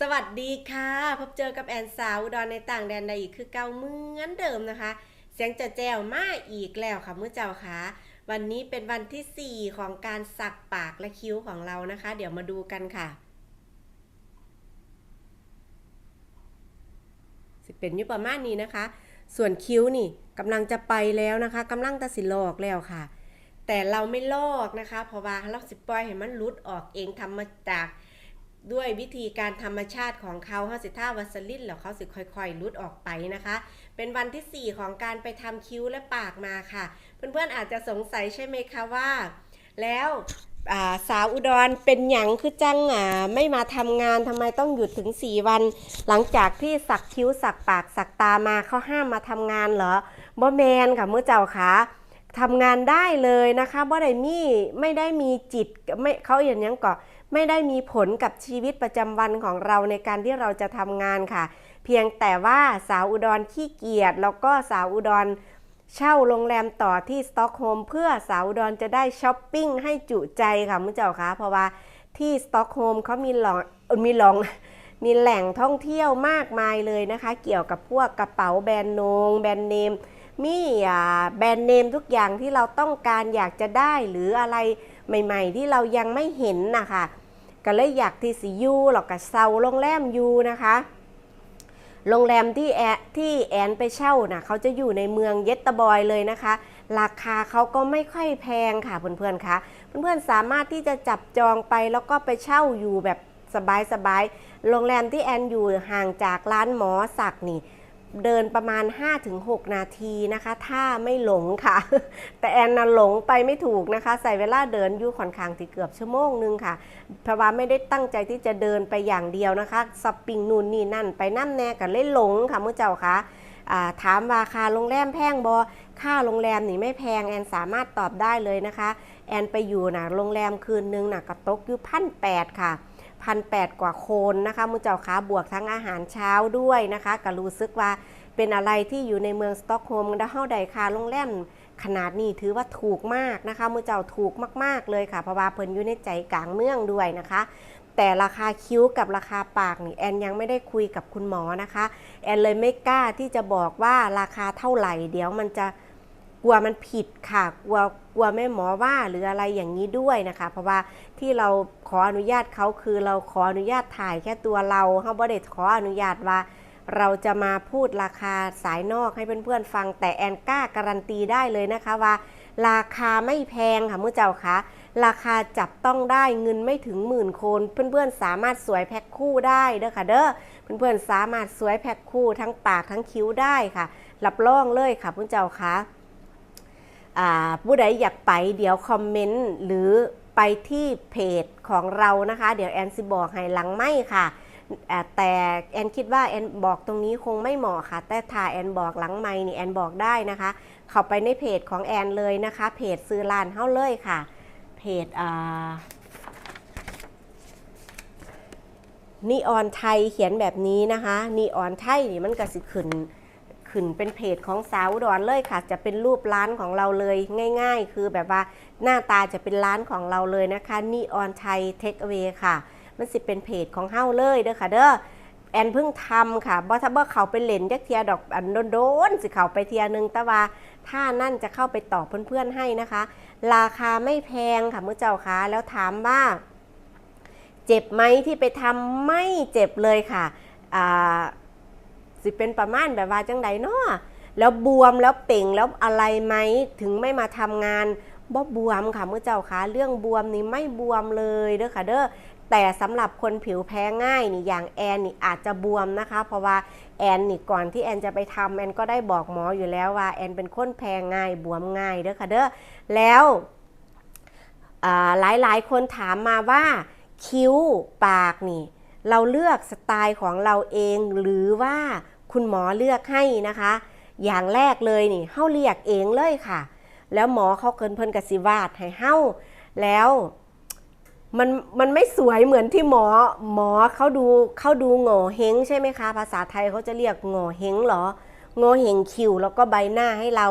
สวัสดีค่ะ พบเจอกับแอนสาวอุดรในต่างแดนใดอีกคือเก่าเหมือนเดิมนะคะ เสียงจะแจวมาอีกแล้วค่ะเมื่อเจ้าค่ะ วันนี้เป็นวันที่ 4 ของการสักปากและคิ้วของเรานะคะ เดี๋ยวมาดูกันค่ะสิเป็นยู่ประมาณนี้นะคะ ส่วนคิ้วนี่กำลังจะไปแล้วนะคะกำลังตัดสิลอกแล้วค่ะ แต่เราไม่ลอกนะคะ เพราะว่าเราสิปล่อยให้มันหลุดออกเองทำมาจาก ด้วยวิธีการธรรมชาติของเขาเขาสิท่าวัสลินแล้วเขาสิค่อยๆลุดออกไปนะคะ เป็นวันที่ 4 ของการไปทำคิ้วและปากมาค่ะ เพื่อนๆอาจจะสงสัยใช่ไหมคะว่า แล้วาสาวอุดรเป็นหยังคือจังอ่าไม่มาทำงานทำไมต้องหยุดถึง 4 วัน หลังจากที่สักคิ้วสักปากสักตามาเขาห้ามมาทำงานเหรอบ่แมนค่ะเมื่อเจ้าค่ะทำงานได้เลยนะคะบ่ได้มีไม่ได้มีจิตไม่เขาอย่างยังก่อ ไม่ได้มีผลกับชีวิตประจำวันของเราในการที่เราจะทำงานค่ะ เพียงแต่ว่าสาวอุดรขี้เกียจแล้วก็สาวอุดรเช่าโรงแรมต่อที่สต็อกโฮมเพื่อสาวอุดรจะได้ช้อปปิ้งให้จุใจค่ะมุณเจ้าค่ะเพราะว่าที่สต็อกโฮมเขามีหลองเอ่อมีหลองมีแหล่งท่องเที่ยวมากมายเลยนะคะ เกี่ยวกับพวกกระเป๋าแบรนด์นงแบรนด์เนมมี่แบรนด์เนมทุกอย่างที่เราต้องการอยากจะได้หรืออะไร ใหม่ๆ ที่เรายังไม่เห็นนะคะก็เลยอยากที่สิยูหรอกกับเซาโรงแรมยูนะคะโรงแรมที่แอที่แอนไปเช่านะเขาจะอยู่ในเมืองเยตตาบอยเลยนะคะ ราคาเขาก็ไม่ค่อยแพงค่ะเพื่อนๆคะเพื่อนๆสามารถที่จะจับจองไปแล้วก็ไปเช่าอยู่แบบสบายๆโรงแรมที่แอนอยู่ห่างจากร้านหมอสักนี่ เดินประมาณ 5-6 นาทีนะคะ ถ้าไม่หลงค่ะ แต่แอนน่ะหลงไปไม่ถูกนะคะ ใส่เวลาเดินอยู่ค่อนข้างที่เกือบชั่วโมงนึงค่ะ เพราะว่าไม่ได้ตั้งใจที่จะเดินไปอย่างเดียวนะคะสปริงนู่นนี่นั่น ไปน้ำแน่กันเล่หลงค่ะมื่อเจ้าคะอ่าถามว่าคาโรงแรมแพงบอค่าโรงแรมนี่ไม่แพงแอนสามารถตอบได้เลยนะคะ แอนไปอยู่นะโรงแรมคืนนึงนะกระตกอยู่พันแปดค่ะ พันแปดกว่าคนนะคะมุอเจ้าคะบวกทั้งอาหารเช้าด้วยนะคะก็รู้สึกว่าเป็นอะไรที่อยู่ในเมืองสต็อกโฮล์มได้เท่าใดค่ะโรงแรมขนาดนี้ถือว่าถูกมากนะคะมุอเจ้าถูกมาก ๆ เลยค่ะเพราะว่าเพิ่นอยู่ในใจกลางเมืองด้วยนะคะ แต่ราคาคิ้วกับราคาปากนี่แอนยังไม่ได้คุยกับคุณหมอนะคะ แอนเลยไม่กล้าที่จะบอกว่าราคาเท่าไหร่ เดี๋ยวมันจะกลัวมันผิดค่ะกลัวกลัวแม่หมอว่าหรืออะไรอย่างนี้ด้วยนะคะ เพราะว่าที่เรา ขออนุญาตเขาคือเราขออนุญาตถ่ายแค่ตัวเราเขาบ่ได้ขออนุญาตว่า เราจะมาพูดราคาสายนอกให้เพื่อนๆฟัง แต่แอนกล้าการันตีได้เลยนะคะว่า ราคาไม่แพงค่ะมือเจ้าคะราคาจับต้องได้เงินไม่ถึงหมื่นคนเพื่อนๆสามารถสวยแพ็คคู่ได้เด้อค่ะเด้อเพื่อนๆสามารถสวยแพ็คคู่ทั้งปากทั้งคิ้วได้ค่ะรับรองเลยค่ะคุณเจ้าคะอ่าผู้ใดอยากไปเดี๋ยวคอมเมนต์หรือ ไปที่เพจของเรานะคะ เดี๋ยวแอนซิบอกให้หลังไม่ค่ะแต่แอนคิดว่าแอนบอกตรงนี้คงไม่เหมาะค่ะ แต่ถ้าแอนบอกหลังไม่นี่แอนบอกได้นะคะ เข้าไปในเพจของแอนเลยนะคะ เพจซื้อร้านเฮ้าเลยค่ะ เพจอ่านีออนไทยเขียนแบบนี้นะคะนีออนไทยนี่มันก็สิขึ้น ขึ้นเป็นเพจของสาวอุดอนเลยค่ะ จะเป็นรูปร้านของเราเลยง่าย ๆ คือแบบว่าหน้าตาจะเป็นร้านของเราเลยนะคะนีออนไทยเทคเวค่ะ มันสิเป็นเพจของเฮ้าเลยเด้อค่ะเด้อแอนเพิ่งทำค่ะบ่ถ้าบ่เขาไปเล่นจักเทียดอกอันโดนๆสิเขาไปเทียหนึงต่ว่าถ้านั่นจะเข้าไปตอบเพื่อนๆให้นะคะ ราคาไม่แพงค่ะมื้อเจ้าค่ะแล้วถามว่า เจ็บไหมที่ไปทำไม่เจ็บเลยค่ะอ่า สิเป็นประมาณแบบว่าจังใดเนาะแล้วบวมแล้วเป่งแล้วอะไรไหมถึงไม่มาทำงานบ่บวมค่ะเมื้อเจ้าค่ะเรื่องบวมนี่ไม่บวมเลยเด้อค่ะเด้อแต่สำหรับคนผิวแพ้ง่ายนี่อย่างแอนนี่อาจจะบวมนะคะ เพราะว่าแอนนี่ก่อนที่แอนจะไปทำแอนก็ได้บอกหมออยู่แล้วว่าแอนเป็นคนแพ้ง่ายบวมง่ายเด้อค่ะเด้อแล้วหลายหลายคนถามมาว่าคิ้วปากนี่ เราเลือกสไตล์ของเราเองหรือว่า คุณหมอเลือกให้นะคะ อย่างแรกเลยนี่เฮาเรียกเองเลยค่ะ แล้วหมอเขาเกินเพิ่นกสิวาดให้เฮาแล้วมันมันไม่สวยเหมือนที่หมอหมอเขาดูเขาดูง่เฮงใช่ไหมคะ ภาษาไทยเขาจะเรียกง่เฮงเหรอง่เฮงคิวแล้วก็ใบหน้าให้เรา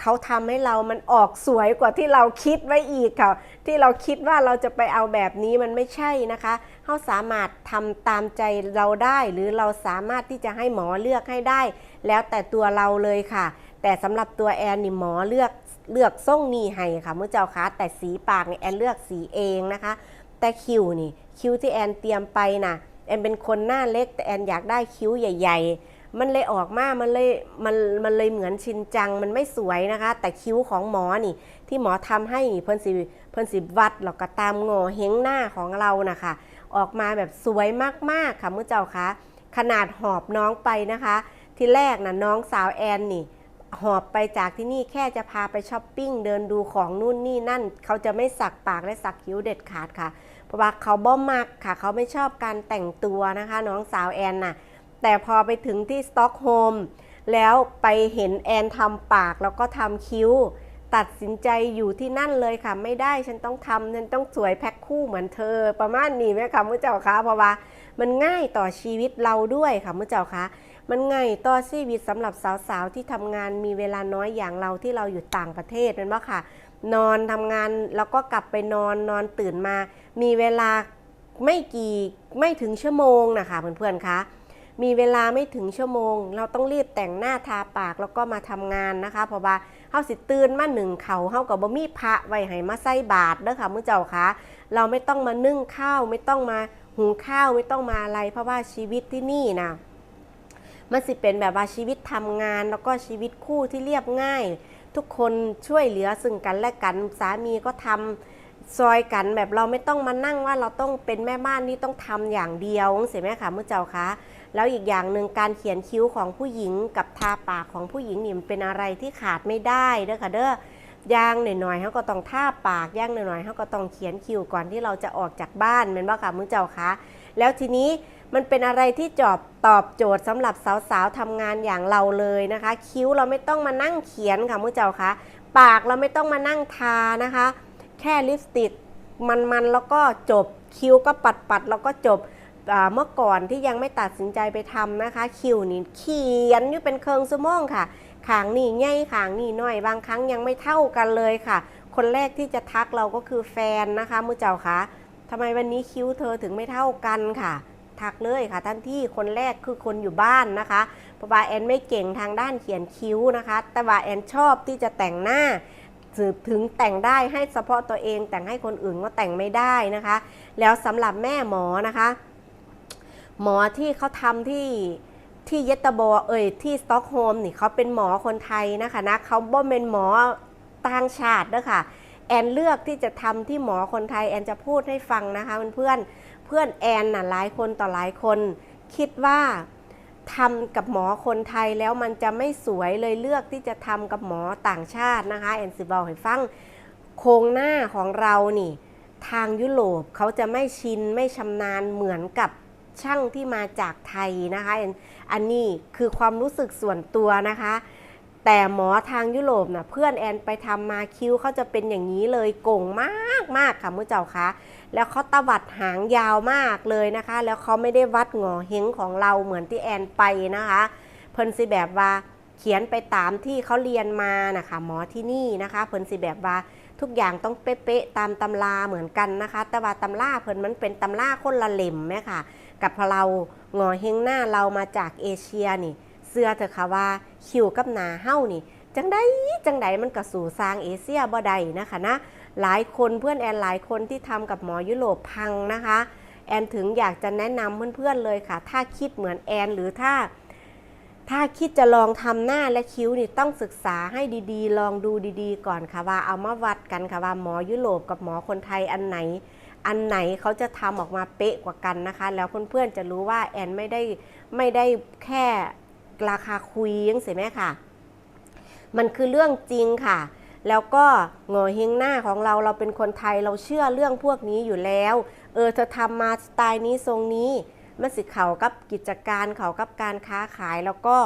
เขาทำให้เรามันออกสวยกว่าที่เราคิดไว้อีกค่ะ ที่เราคิดว่าเราจะไปเอาแบบนี้มันไม่ใช่นะคะ เฮาสามารถทำตามใจเราได้ หรือเราสามารถที่จะให้หมอเลือกให้ได้ แล้วแต่ตัวเราเลยค่ะ แต่สำหรับตัวแอนนี่หมอเลือกเลือกส่งนี่ให้ค่ะเมื่อเจ้าคะแต่สีปากนี่แอนเลือกสีเองนะคะ แต่คิ้วนี่คิ้วที่แอนเตรียมไปน่ะแอนเป็นคนหน้าเล็กแต่แอนอยากได้คิ้วใหญ่ ๆมันเลยออกมา มันเลย มัน มันเลยเหมือนชินจัง มันไม่สวยนะคะ แต่คิ้วของหมอนี่ ที่หมอทำให้นี่เพิ่นสิ เพิ่นสิวัดแล้วก็ตามงอเฮงหน้าของเรานะคะ ออกมาแบบสวยมากๆค่ะเมื่อเจ้าคะขนาดหอบน้องไปนะคะ ที่แรกนะน้องสาวแอนนี่ หอบไปจากที่นี่แค่จะพาไปช้อปปิ้งเดินดูของนู่นนี่นั่น เขาจะไม่สักปากและสักคิ้วเด็ดขาดค่ะ เพราะว่าเขาบ่มักค่ะ เขาไม่ชอบการแต่งตัวนะคะ น้องสาวแอนน่ะแต่พอไปถึงที่สต็อกโฮล์มแล้วไปเห็นแอนทำปากแล้วก็ทำคิ้ว ตัดสินใจอยู่ที่นั่นเลยค่ะ ไม่ได้ฉันต้องทำฉันต้องสวยแพ็คคู่เหมือนเธอ ประมาณนี้ไหมคะมื่อเจ้าคะเพราะว่ามันง่ายต่อชีวิตเราด้วยค่ะมื่อเจ้าคะมันง่ายต่อชีวิตสำหรับสาวๆที่ทำงานมีเวลาน้อยอย่างเราที่เราอยู่ต่างประเทศเป็นว่าค่ะ นอนทำงานแล้วก็กลับไปนอนนอนตื่นมา มีเวลาไม่กี่ไม่ถึงชั่วโมงนะคะเพื่อนๆคะมีเวลาไม่ถึงชั่วโมง เราต้องรีบแต่งหน้าทาปากแล้วก็มาทำงานนะคะ เพราะว่า เฮาสิตื่นมาหนึ่งเขาเฮากับบ่มีพระไว้ให้มาใส่บาตรเด้อค่ะมื้อเจ้าคะเราไม่ต้องมานึ่งข้าวไม่ต้องมาหุงข้าวไม่ต้องมาอะไร เพราะว่าชีวิตที่นี่นะมันสิเป็นแบบว่าชีวิตทำงานแล้วก็ชีวิตคู่ที่เรียบง่าย ทุกคนช่วยเหลือซึ่งกันและกันสามีก็ทำซอยกันแบบเราไม่ต้องมานั่งว่าเราต้องเป็นแม่บ้านนี่ต้องทำอย่างเดียวเสียไหมคะเมื้อเจ้าคะ แล้วอีกอย่างหนึ่งการเขียนคิ้วของผู้หญิงกับทาปากของผู้หญิงนี่มันเป็นอะไรที่ขาดไม่ได้เด้อค่ะเด้อย่างหน่อยๆเขาก็ต้องทาปากย่างหน่อยๆเขาก็ต้องเขียนคิ้วก่อนที่เราจะออกจากบ้านเป็นว่าค่ะมื้อเจ้าคะแล้วทีนี้มันเป็นอะไรที่จอบตอบโจทย์สำหรับสาวๆทำงานอย่างเราเลยนะคะ คิ้วเราไม่ต้องมานั่งเขียนค่ะมื้อเจ้าคะปากเราไม่ต้องมานั่งทานะคะ แค่ลิปสติกมันๆแล้วก็จบคิ้วก็ปัดๆแล้วก็จบ เมื่อก่อนที่ยังไม่ตัดสินใจไปทำนะคะ คิวนี่เขียนอยู่เป็นเคิงสมองค่ะขางนี่ใหญ่ขางนี่น้อยบางครั้งยังไม่เท่ากันเลยค่ะ คนแรกที่จะทักเราก็คือแฟนนะคะมือเจ้าคะทำไมวันนี้คิ้วเธอถึงไม่เท่ากันค่ะ ทักเลยค่ะท่านที่คนแรกคือคนอยู่บ้านนะคะเพราะว่าแอนไม่เก่งทางด้านเขียนคิ้วนะคะ แต่ว่าแอนชอบที่จะแต่งหน้าถึงแต่งได้ให้เฉพาะตัวเองแต่งให้คนอื่นก็แต่งไม่ได้นะคะ แล้วสำหรับแม่หมอนะคะ หมอที่เขาทำที่ที่เยตาบอเอ่ยที่สต็อกโฮล์มนี่เขาเป็นหมอคนไทยนะคะนะเขาบ่เป็นหมอต่างชาติเด้อค่ะแอนเลือกที่จะทำที่หมอคนไทยแอนจะพูดให้ฟังนะคะเพื่อนเพื่อนแอนน่ะหลายคนต่อหลายคน คิดว่าทำกับหมอคนไทยแล้วมันจะไม่สวยเลยเลือกที่จะทำกับหมอต่างชาตินะคะแอนสิบอกให้ฟังโครงหน้าของเรานี่ ทางยุโรปเขาจะไม่ชินไม่ชำนาญเหมือนกับ ช่างที่มาจากไทยนะคะอันอันนี้คือความรู้สึกส่วนตัวนะคะ แต่หมอทางยุโรปนะเพื่อนแอนไปทำมาคิ้วเขาจะเป็นอย่างนี้เลยโก่งมากมากค่ะมือเจ้าคะแล้วเขาตวัดหางยาวมากเลยนะคะ แล้วเขาไม่ได้วัดหงอเฮงของเราเหมือนที่แอนไปนะคะ เพิ่นสิแบบว่าเขียนไปตามที่เขาเรียนมานะคะหมอที่นี่นะคะเพิ่นสิแบบว่าทุกอย่างต้องเป๊ะๆตามตำราเหมือนกันนะคะ แต่ว่าตำราเพิ่นมันเป็นตำราคนละเล่มไหมค่ะ กับพอเรางอเฮงหน้าเรามาจากเอเชียนี่ เสื้อเถอะค่ะว่าคิวกับหนาเฮ้านี่ จังไดจังไดมันก็สู่สร้างเอเชียบ่ได้นะคะนะหลายคนเพื่อนแอนหลายคนที่ทำกับหมอยุโรปพังนะคะ แอนถึงอยากจะแนะนำเพื่อนๆเลยค่ะ ถ้าคิดเหมือนแอนหรือถ้า ถ้าคิดจะลองทำหน้าและคิ้วนี่ต้องศึกษาให้ดีๆ ลองดูดีๆ ก่อนค่ะว่าเอามาวัดกันค่ะว่าหมอยุโรปกับหมอคนไทยอันไหน อันไหนเขาจะทำออกมาเป๊ะกว่ากันนะคะ แล้วเพื่อนๆจะรู้ว่าแอนไม่ได้ไม่ได้แค่ราคาคุยยังเสียไหมค่ะ มันคือเรื่องจริงค่ะ แล้วก็หงอเฮงหน้าของเราเราเป็นคนไทยเราเชื่อเรื่องพวกนี้อยู่แล้ว เออเธอทำมาสไตล์นี้ทรงนี้มันสิเขากับกิจการเขากับการค้าขายแล้วก็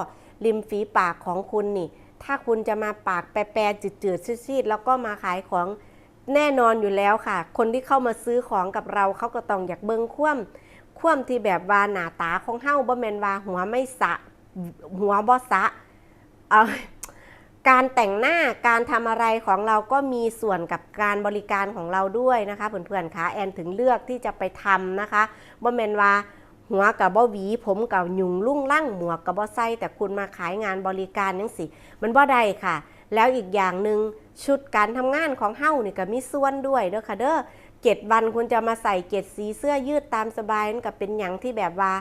ริมฝีปากของคุณนี่ ถ้าคุณจะมาปากแปรๆจืดๆซีดๆแล้วก็มาขายของ แน่นอนอยู่แล้วค่ะ คนที่เข้ามาซื้อของกับเราเขาก็ต้องอยากเบิ้งคว่ำคว่ำที่แบบว่าหนาตาของเฮ้าบ่แมนว่าหัวไม่สะหัวบ่สะเอาการแต่งหน้าการทำอะไรของเราก็มีส่วนกับการบริการของเราด้วยนะคะเพื่อนๆคะแอนถึงเลือกที่จะไปทำนะคะบ่แมนว่าหัวกับบ่หวี ผมกับหยุงลุ่งล่างหมวกกับบ่ใส่แต่คุณมาขายงานบริการยังสิ มันบ่ได้ค่ะ แล้วอีกอย่างหนึ่งชุดการทำงานของเฮ้านี่ก็มีส่วนด้วยเด้อค่ะเด้อเจ็ดวันคุณจะมาใส่เจ็ดสีเสื้อยืดตามสบายนั่นก็เป็นอย่างที่แบบว่า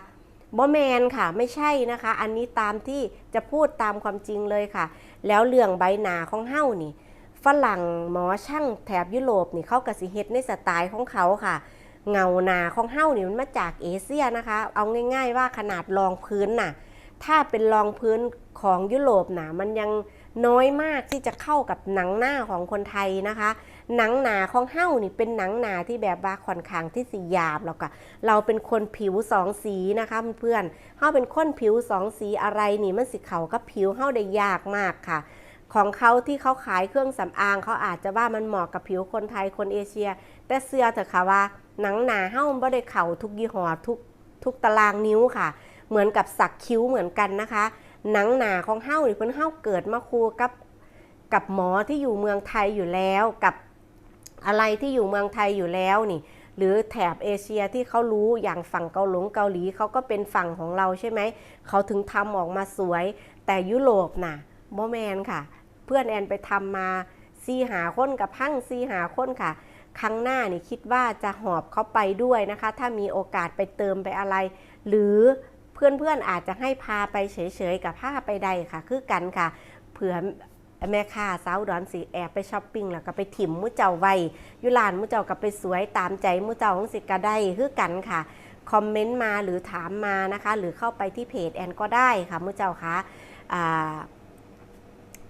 บ่แมนค่ะไม่ใช่นะคะ อันนี้ตามที่จะพูดตามความจริงเลยค่ะ แล้วเรื่องใบหนาของเฮ้านี่ฝรั่งหมอช่างแถบยุโรปนี่เขากสิเฮ็ดในสไตล์ของเขาค่ะ เงาหนาของเฮ้านี่มันมาจากเอเชียนะคะ เอาง่าย ๆ ว่าขนาดรองพื้นน่ะ ถ้าเป็นรองพื้นของยุโรปน่ะมันยัง น้อยมากที่จะเข้ากับหนังหน้าของคนไทยนะคะ หนังหนาของเฮ้านี่เป็นหนังหนาที่แบบว่าค่อนข้างที่สีหยาบแล้วก็เราเป็นคนผิวสองสีนะคะเพื่อนเฮ้าเป็นคนผิวสองสีอะไรนี่มันสิเขากับผิวเฮ้าได้ยากมากค่ะของเขาที่เขาขายเครื่องสำอางเขาอาจจะว่ามันเหมาะกับผิวคนไทยคนเอเชีย แต่เสื้อเถอะค่ะว่าหนังหนาเฮ้ามันบ่ได้เข่าทุกยี่ห้อทุกทุกตารางนิ้วค่ะ เหมือนกับสักคิ้วเหมือนกันนะคะ หนังหนาของเฮ้านี่เพิ่นเฮ้าเกิดมาคู่กับกับหมอที่อยู่เมืองไทยอยู่แล้วกับอะไรที่อยู่เมืองไทยอยู่แล้วนี่หรือแถบเอเชียที่เขารู้อย่างฝั่งเกาหลงเกาหลีเขาก็เป็นฝั่งของเราใช่ไหม เขาถึงทำออกมาสวย แต่ยุโรปน่ะโมแมนค่ะ เพื่อนแอนไปทำมาซีหาคนกับพังซีหาคนค่ะ ครั้งหน้านี่คิดว่าจะหอบเขาไปด้วยนะคะ ถ้ามีโอกาสไปเติมไปอะไร หรือ เพื่อนๆอาจจะให้พาไปเฉยๆกับพาไปใดค่ะ คือกันค่ะ เผื่อแม่ค้าสาวดอนสีแอบไปช้อปปิ้งแล้วก็ไปถิ่มมุเจ้าไว้ยุลานมุเจ้าก็ไปสวยตามใจมุเจ้าของสิกะได้คือกันค่ะคอมเมนต์มาหรือถามมานะคะ หรือเข้าไปที่เพจแอนก็ได้ค่ะมุเจ้าคะอ่า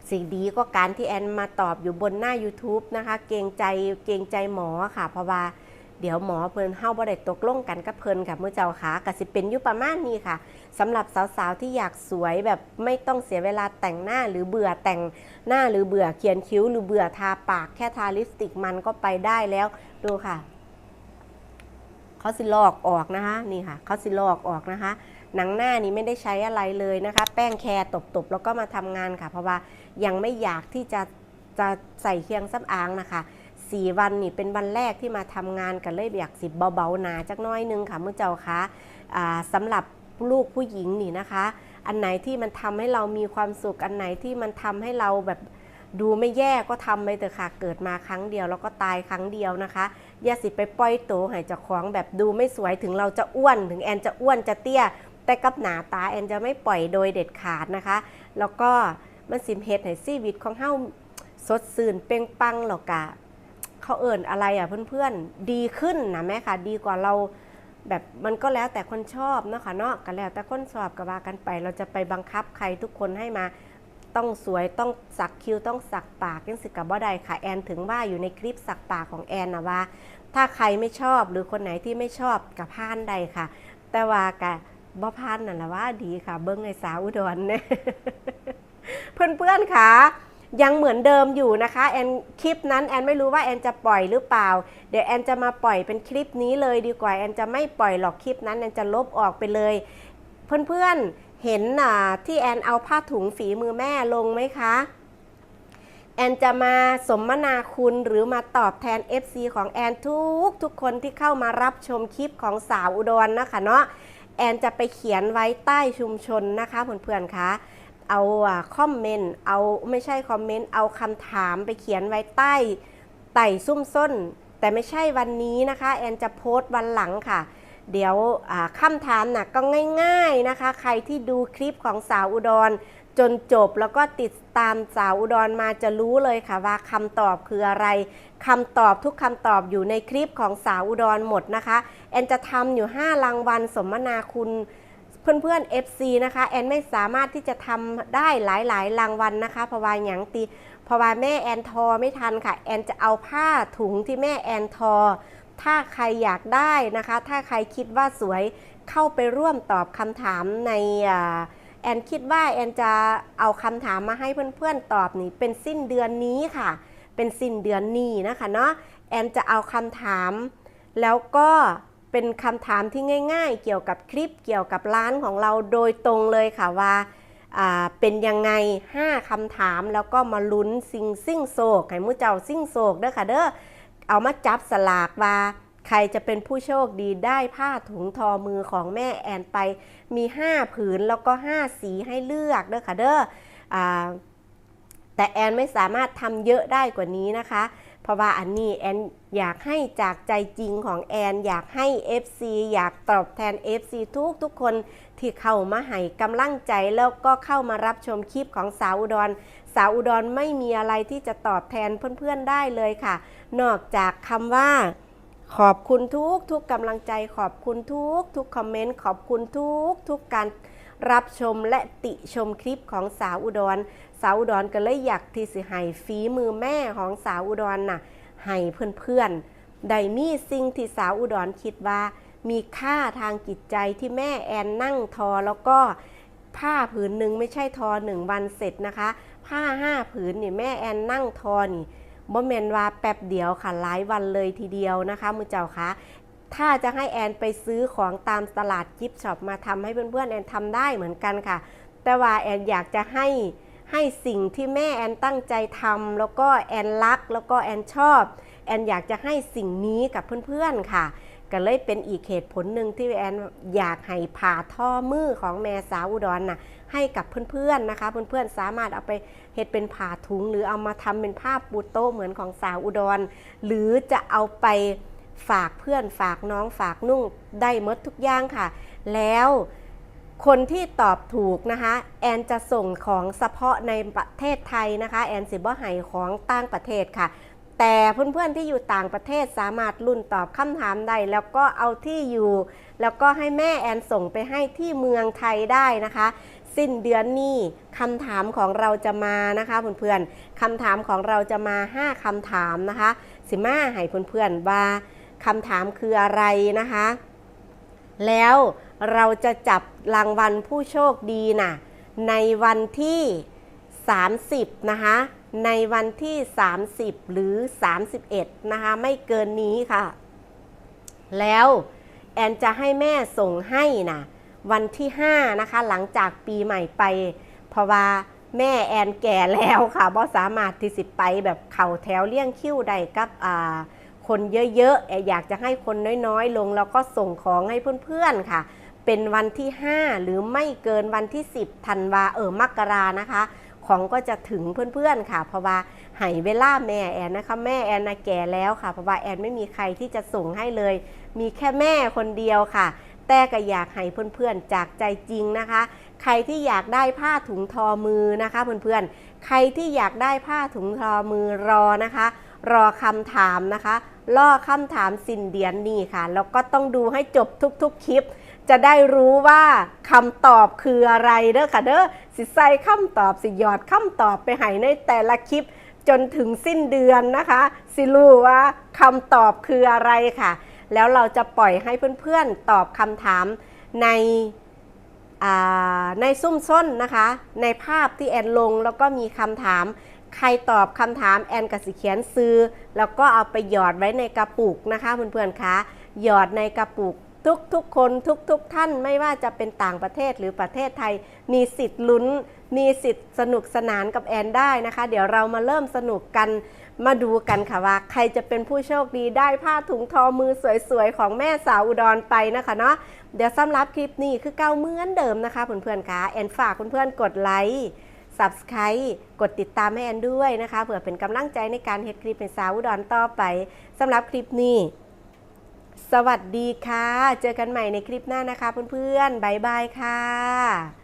สิ่งดีก็การที่แอนมาตอบอยู่บนหน้า YouTube นะคะ เกรงใจเกรงใจหมอค่ะ เพราะว่า เดี๋ยวหมอเพิ่นเฮาบ่ได้ตกลงกันกับเพิ่นค่ะมื้อเจ้าค่ะก็สิเป็นอยู่ประมาณนี้ค่ะสำหรับสาวๆที่อยากสวยแบบไม่ต้องเสียเวลาแต่งหน้าหรือเบื่อแต่งหน้าหรือเบื่อเขียนคิ้ว หรือเบื่อทาปากแค่ทาลิปสติกมันก็ไปได้แล้วดูค่ะเขาสิลอกออกนะคะนี่ค่ะเขาสิลอกออกนะคะ หนังหน้านี้ไม่ได้ใช้อะไรเลยนะคะ แป้งแคร์ตบๆแล้วก็มาทำงานค่ะ เพราะว่ายังไม่อยากที่จะจะใส่เครื่องสำอางนะคะ สี่วันนี่เป็นวันแรกที่มาทำงานกันเลยอยากสิบเบาๆหนาจักน้อยนึงค่ะมื่อเจ้าคะอ่าสำหรับลูกผู้หญิงนี่นะคะ อันไหนที่มันทำให้เรามีความสุข อันไหนที่มันทำให้เราแบบดูไม่แย่ก็ทำไปเถอะค่ะ เกิดมาครั้งเดียวแล้วก็ตายครั้งเดียวนะคะ อย่าสิไปปล่อยโตห้เจ้าของแบบดูไม่สวยถึงเราจะอ้วน ถึงแอนจะอ้วนจะเตี้ย แต่กับหนาตาแอนจะไม่ปล่อยโดยเด็ดขาดนะคะ แล้วก็มันสิมเฮ็ดให้ชีวิตของเฮาสดชื่นเป่งปังหรอกกะ เขาเอิ่นอะไรอะเพื่อนๆ ดีขึ้นนะแม่ค่ะ ดีกว่าเราแบบมันก็แล้วแต่คนชอบเนาะค่ะเนาะก็แล้วแต่คนชอบก็ว่ากันไป เราจะไปบังคับใครทุกคนให้มาต้องสวยต้องสักคิ้วต้องสักปากยังสิกับบ่ได้ค่ะแอนถึงว่าอยู่ในคลิปสักปากของแอนนะว่า ถ้าใครไม่ชอบหรือคนไหนที่ไม่ชอบกับพานใดค่ะ แต่ว่ากะบ่พานนั่นแหละว่าดีค่ะ เบิ้งไอ้สาวอุดรเนี่ยเพื่อนๆค่ะ ยังเหมือนเดิมอยู่นะคะแอนคลิปนั้นแอนไม่รู้ว่าแอนจะปล่อยหรือเปล่า เดี๋ยวแอนจะมาปล่อยเป็นคลิปนี้เลยดีกว่าแอนจะไม่ปล่อยหรอกคลิปนั้นแอนจะลบออกไปเลย เพื่อนๆเห็นอ่าที่แอนเอาผ้าถุงฝีมือแม่ลงไหมคะแอนจะมาสมนาคุณหรือมาตอบแทน FC ของแอนทุกทุกคนที่เข้ามารับชมคลิปของสาวอุดรนะคะเนาะแอนจะไปเขียนไว้ใต้ชุมชนนะคะเพื่อนๆคะ เอาคอมเมนต์เอาไม่ใช่คอมเมนต์เอาคำถามไปเขียนไว้ใต้ไต่ซุ่มส้น แต่ไม่ใช่วันนี้นะคะ แอนจะโพสต์วันหลังค่ะ เดี๋ยวคำถามนะก็ง่าย ๆนะคะ ใครที่ดูคลิปของสาวอุดร จนจบแล้วก็ติดตามสาวอุดรมาจะรู้เลยค่ะว่าคำตอบคืออะไรคำตอบทุกคำตอบอยู่ในคลิปของสาวอุดรหมดนะคะ แอนจะทำอยู่ 5 รางวัลสมนาคุณ เพื่อนๆ FC นะคะแอนไม่สามารถที่จะทำได้หลายๆรางวัลนะคะเพราะว่าอย่างตีเพราะว่าแม่แอนทอไม่ทันค่ะ แอนจะเอาผ้าถุงที่แม่แอนทอ ถ้าใครอยากได้นะคะ ถ้าใครคิดว่าสวยเข้าไปร่วมตอบคำถามในอแอนคิดว่าแอนจะเอาคำถามมาให้เพื่อนๆตอบนี่เป็นสิ้นเดือนนี้ค่ะ เป็นสิ้นเดือนนี้นะคะเนาะแอนจะเอาคำถาม แล้วก็ เป็นคำถามที่ง่าย ๆ เกี่ยวกับคลิปเกี่ยวกับร้านของเราโดยตรงเลยค่ะว่าเป็นยังไง 5คำถามแล้วก็มาลุ้นซิงซิ่งโศกให้มูเจ้าซิ่งโศกเด้อค่ะเด้อเอามาจับสลากว่า ใครจะเป็นผู้โชคดีได้ผ้าถุงทอมือของแม่แอนไปมี 5 ผืนแล้วก็ 5 สีให้เลือกเด้อค่ะเด้ออแต่แอนไม่สามารถทำเยอะได้กว่านี้นะคะ เพราะว่าอันนี้แอนอยากให้จากใจจริงของแอน อยากให้ FC อยากตอบแทน FC ทุกทุกคนที่เข้ามาให้กำลังใจแล้วก็เข้ามารับชมคลิปของสาวอุดร สาวอุดรไม่มีอะไรที่จะตอบแทนเพื่อนๆได้เลยค่ะ นอกจากคำว่าขอบคุณทุกทุกกำลังใจขอบคุณทุกทุกคอมเมนต์ขอบคุณทุกทุกการ รับชมและติชมคลิปของสาวอุดร สาวอุดรก็เลยอยากที่สิให้ฝีมือแม่ของสาวอุดรน่ะให้เพื่อนๆได้มีสิ่งที่สาวอุดรคิดว่า มีค่าทางจิตใจที่แม่แอนนั่งทอแล้วก็ผ้าผืนหนึ่งไม่ใช่ทอหนึ่งวันเสร็จนะคะ ผ้าห้าผืนนี่แม่แอนนั่งทอนี่บ่แมนว่าแป๊บเดียวค่ะหลายวันเลยทีเดียวนะคะมือเจ้าคะ ถ้าจะให้แอนไปซื้อของตามตลาดกิฟช็อปมาทำให้เพื่อนๆแอนทำได้เหมือนกันค่ะ แต่ว่าแอนอยากจะให้ให้สิ่งที่แม่แอนตั้งใจทำแล้วก็แอนรักแล้วก็แอนชอบ แอนอยากจะให้สิ่งนี้กับเพื่อนๆค่ะ ก็เลยเป็นอีกเหตุผลหนึ่งที่แอนอยากให้ผ่าท่อมือของแม่สาวอุดรน่ะให้กับเพื่อนๆนะคะ เพื่อนๆสามารถเอาไปเฮ็ดเป็นผ่าถุง หรือเอามาทำเป็นผ้าปูโต๊ะเหมือนของสาวอุดร หรือจะเอาไป ฝากเพื่อนฝากน้องฝากนุ่งได้หมดทุกอย่างค่ะ แล้วคนที่ตอบถูกนะคะ แอนจะส่งของเฉพาะในประเทศไทยนะคะ แอนสิบ่ให้ของต่างประเทศค่ะ แต่เพื่อนๆที่อยู่ต่างประเทศสามารถรุ่นตอบคำถามได้แล้วก็เอาที่อยู่ แล้วก็ให้แม่แอนส่งไปให้ที่เมืองไทยได้นะคะ สิ้นเดือนนี้คำถามของเราจะมานะคะเพื่อนๆคำถามของเราจะมา 5คำถามนะคะ สิมาให้เพื่อนๆว่า คำถามคืออะไรนะคะ แล้วเราจะจับรางวัลผู้โชคดีน่ะในวันที่ 30 นะคะ ในวันที่ 30 หรือ 31 นะคะ ไม่เกินนี้ค่ะ แล้วแอนจะให้แม่ส่งให้นะวันที่ 5 นะคะ หลังจากปีใหม่ไป เพราะว่าแม่แอนแก่แล้วค่ะบ่สามารถที่สิไปแบบเข่าแถวเลี่ยงคิ้วใดกับอ่า คนเยอะๆแอนอยากจะให้คนน้อยๆ ลงแล้วก็ส่งของให้เพื่อนๆค่ะ เป็นวันที่ 5 หรือไม่เกินวันที่ 10ธันวาเออมกรานะคะ ของก็จะถึงเพื่อนๆค่ะ เพราะว่าให้เวลาแม่แอนนะคะ แม่แอนนะแก่แล้วค่ะ เพราะว่าแอนไม่มีใครที่จะส่งให้เลย มีแค่แม่คนเดียวค่ะ แต่ก็อยากให้เพื่อนๆจากใจจริงนะคะ ใครที่อยากได้ผ้าถุงทอมือนะคะเพื่อนๆใครที่อยากได้ผ้าถุงทอมือรอนะคะ รอคำถามนะคะ ล่อคำถามสินเดือนนี้ค่ะ แล้วก็ต้องดูให้จบทุกๆคลิป จะได้รู้ว่าคำตอบคืออะไรเด้อค่ะเด้อสิใส่คำตอบสิหยอดคำตอบไปให้ในแต่ละคลิป จนถึงสิ้นเดือนนะคะ สิรู้ว่าคำตอบคืออะไรค่ะ แล้วเราจะปล่อยให้เพื่อนๆตอบคำถามในในซุ่มส้นนะคะ ในภาพที่แอนลงแล้วก็มีคำถาม ใครตอบคำถามแอนกสิเขียนซื้อ แล้วก็เอาไปหยอดไว้ในกระปุกนะคะเพื่อนๆคะหยอดในกระปุกทุกๆคนทุกๆท่านไม่ว่าจะเป็นต่างประเทศหรือประเทศไทย มีสิทธิ์ลุ้น มีสิทธิ์สนุกสนานกับแอนได้นะคะ เดี๋ยวเรามาเริ่มสนุกกันมาดูกันค่ะว่า ใครจะเป็นผู้โชคดีได้ผ้าถุงทอมือสวยๆ ของแม่สาวอุดรไปนะคะเนาะเดี๋ยวสำหรับคลิปนี้คือเก้าเหมือนเดิมนะคะเพื่อนๆคะแอนฝากเพื่อนๆกดไลค์ Subscribe กดติดตามให้แอนด้วยนะคะเผื่อเป็นกำลังใจในการเฮ็ดคลิปเป็นสาวอุดรต่อไปสำหรับคลิปนี้ สวัสดีค่ะ เจอกันใหม่ในคลิปหน้านะคะเพื่อนๆบ๊ายบายค่ะ